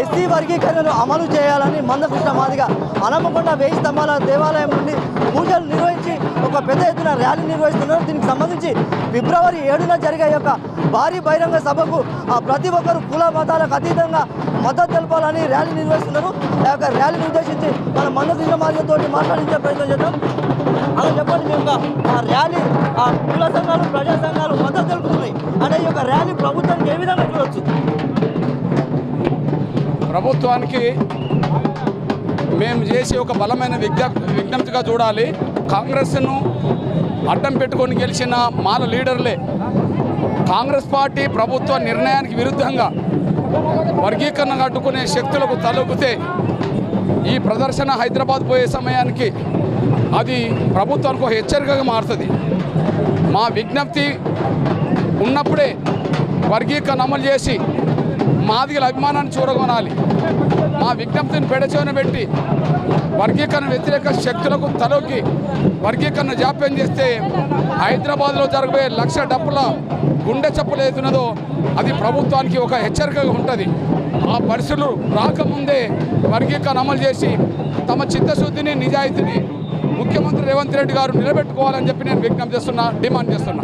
SC వర్గీకరణను అమలు చేయాలని మందకృష్ణ మాదిగా అనమ్మకొండ వేయి స్తంభాల దేవాలయం నుండి పూజలు నిర్వహించి ఒక పెద్ద ఎత్తున ర్యాలీ నిర్వహిస్తున్నారు. దీనికి సంబంధించి ఫిబ్రవరి ఏడున జరిగే యొక్క భారీ బహిరంగ సభకు ఆ ప్రతి ఒక్కరు కుల మతాలకు అతీతంగా మద్దతు తెలపాలని ర్యాలీ నిర్వహిస్తున్నారు. ఆ యొక్క ర్యాలీని ఉద్దేశించి మన మందకృష్ణ మాదిగతో మాట్లాడించే ప్రయత్నం చేద్దాం. అలా చెప్పండి మేము యొక్క ఆ ర్యాలీ ఆ కుల సంఘాలు ప్రజా సంఘాలు మద్దతు తెలుపుతున్నాయి. అంటే ఈ యొక్క ర్యాలీ ప్రభుత్వానికి ఏ విధంగా చూడొచ్చు? ప్రభుత్వానికి మేము చేసే ఒక బలమైన విజ్ఞప్తి విజ్ఞప్తిగా చూడాలి. కాంగ్రెస్ను అడ్డం పెట్టుకొని గెలిచిన మాల లీడర్లే. కాంగ్రెస్ పార్టీ ప్రభుత్వ నిర్ణయానికి విరుద్ధంగా వర్గీకరణ అడ్డుకునే శక్తులకు తలుపుతే ఈ ప్రదర్శన హైదరాబాద్ పోయే సమయానికి అది ప్రభుత్వానికి ఒక హెచ్చరికగా మారుతుంది. మా విజ్ఞప్తి ఉన్నప్పుడే వర్గీకరణ అమలు చేసి మాదిగల అభిమానాన్ని చూరగొనాలి. మా విజ్ఞప్తిని పెడచెవిన పెట్టి వర్గీకరణ వ్యతిరేక శక్తులకు తలొగ్గి వర్గీకరణ జాప్యం చేస్తే హైదరాబాద్లో జరగబోయే లక్ష డబ్బుల గుండె చప్పులు ఏదున్నదో అది ప్రభుత్వానికి ఒక హెచ్చరికగా ఉంటుంది. ఆ పరిస్థితులు రాకముందే వర్గీకరణ అమలు చేసి తమ చిత్తశుద్ధిని నిజాయితీని ముఖ్యమంత్రి రేవంత్ రెడ్డి గారు నిలబెట్టుకోవాలని చెప్పి నేను విజ్ఞప్తి చేస్తున్నా డిమాండ్ చేస్తున్నా.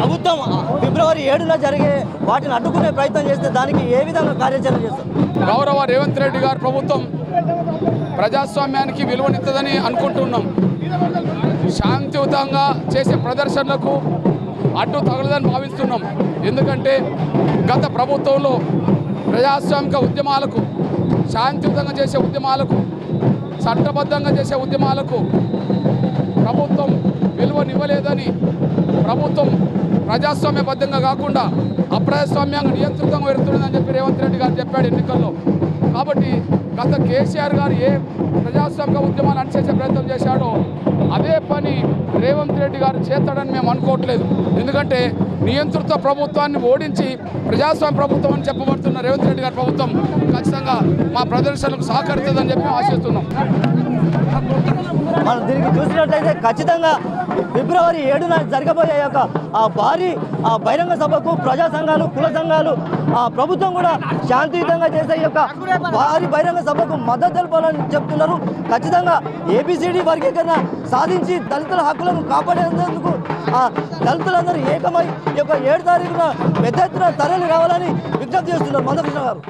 ప్రభుత్వం ఫిబ్రవరి ఏడున జరిగే వాటిని అడ్డుకునే ప్రయత్నం చేస్తే దానికి ఏ విధంగా కార్యాచరణ చేస్తారు? గౌరవ రేవంత్ రెడ్డి గారి ప్రభుత్వం ప్రజాస్వామ్యానికి విలువనిస్తుందని అనుకుంటున్నాం. శాంతియుతంగా చేసే ప్రదర్శనలకు అడ్డు తగలదని భావిస్తున్నాం. ఎందుకంటే గత ప్రభుత్వంలో ప్రజాస్వామిక ఉద్యమాలకు శాంతియుతంగా చేసే ఉద్యమాలకు చట్టబద్ధంగా చేసే ఉద్యమాలకు ప్రభుత్వం విలువనివ్వలేదని ప్రభుత్వం ప్రజాస్వామ్యబద్ధంగా కాకుండా అప్రజాస్వామ్యంగా నియంత్రితంగా పెడుతుందని చెప్పి రేవంత్ రెడ్డి గారు చెప్పాడు ఎన్నికల్లో. కాబట్టి గత కేసీఆర్ గారు ఏ ప్రజాస్వామిక ఉద్యమాలు అణచేసే ప్రయత్నం చేశాడో అదే పని రేవంత్ రెడ్డి గారు చేస్తాడని మేము అనుకోవట్లేదు. ఎందుకంటే నియంతృత్వ ప్రభుత్వాన్ని ఓడించి ప్రజాస్వామ్య ప్రభుత్వం అని చెప్పబడుతున్న రేవంత్ రెడ్డి గారి ప్రభుత్వం ఖచ్చితంగా మా ప్రదర్శనకు సహకరిస్తుందని చెప్పి ఆశిస్తున్నాం. మనం దీనికి చూసినట్లయితే ఖచ్చితంగా ఫిబ్రవరి ఏడున జరగబోయే యొక్క ఆ భారీ ఆ బహిరంగ సభకు ప్రజా సంఘాలు కుల సంఘాలు ఆ ప్రభుత్వం కూడా శాంతియుతంగా చేసే యొక్క భారీ బహిరంగ సభకు మద్దతు తెలపాలని చెప్తున్నారు. ఖచ్చితంగా ఏబిసిడి వర్గీకరణ సాధించి దళితుల హక్కులను కాపాడేందుకు ఆ దళితులందరూ ఏకమై ఈ యొక్క ఏడు తారీఖున పెద్ద ఎత్తున తరలి రావాలని విజ్ఞప్తి చేస్తున్నారు. మందకృష్ణ గారు.